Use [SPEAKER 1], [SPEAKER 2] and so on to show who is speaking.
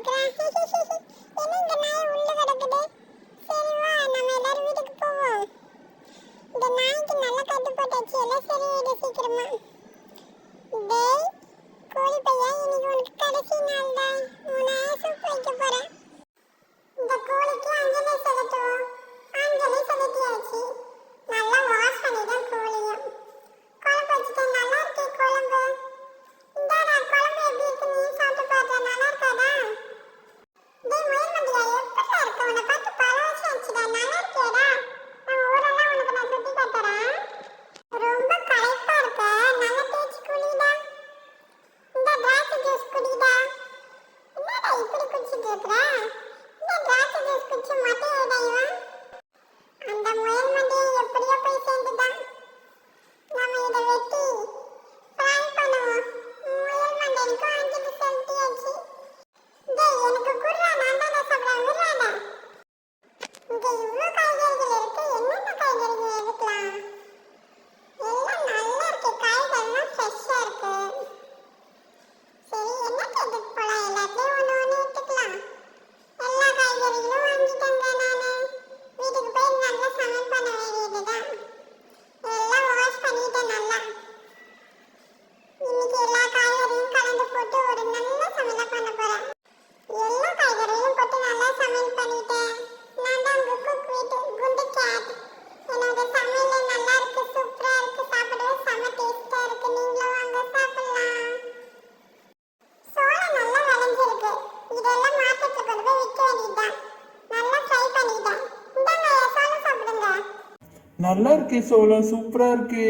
[SPEAKER 1] நிக்கிறேன் என்ன இந்த நாய் உள்ள கிடக்குது சரி வா நம்ம எல்லாரும் வீட்டுக்கு போவோம். இந்த நாய்க்கு நல்லா கட்டு போட்டாச்சு. எல்லாம் சரி சீக்கிரமா. டேய் lembrar, graça, tipo de discutir madeira பண்ணிட்டேன் நல்லா இருக்கு சூப்பரா இருக்கு சாப்பிடவே செம டேஸ்டா இருக்கு. நீங்களும் வாங்க சோளம் நல்லா விளைஞ்சிருக்கு.
[SPEAKER 2] சோளம். சூப்பரா இருக்கு.